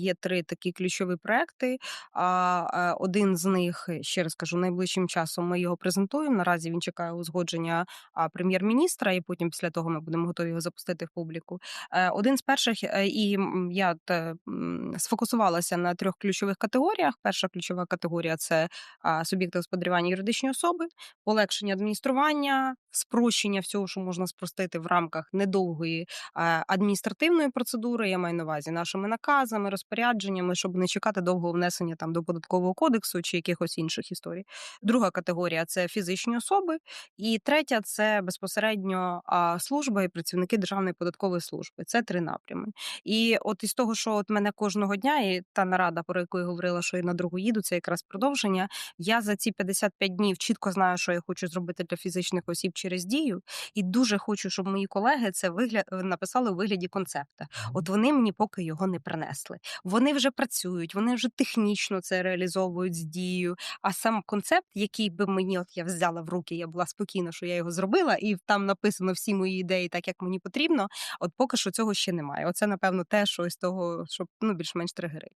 Є 3 такі ключові проекти. Е, один з них, е, ще раз кажу, найближчим часом ми його презентуємо. Наразі він чекає узгодження, прем'єр-міністра, і потім після того ми будемо готові його запустити в публіку. Е, один з перших, і, я сфокусувалася на 3 ключових категоріях. Перша ключова категорія це, суб'єкти господарювання юридичні особи, полегшення адміністрування, спрощення всього, що можна спростити в рамках недовгої, адміністративної процедури. Я маю на увазі нашими наказами, розпорядженнями, щоб не чекати довгого внесення там до податкового кодексу чи якихось інших історій. Друга категорія це фізичні особи, і третя це безпосередньо служба і працівники Державної податкової служби. Це три напрями. І от із того, що от мене кожного дня, і та нарада, про яку я говорила, що я на другу їду, це якраз продовження. Я за ці 55 днів чітко знаю, що я хочу зробити для фізичних осіб через дію, і дуже хочу, щоб мої колеги це вигляд написали у вигляді концепта. От вони мені поки його не принесли. Вони вже працюють, вони вже технічно це реалізовують з дією. А сам концепт, який би мені от я взяла в руки, я була спокійна, що я його зробила, і там написано всі мої ідеї, так як мені потрібно. От поки що цього ще немає. Оце напевно те, що з того, що ну більш-менш тригерить.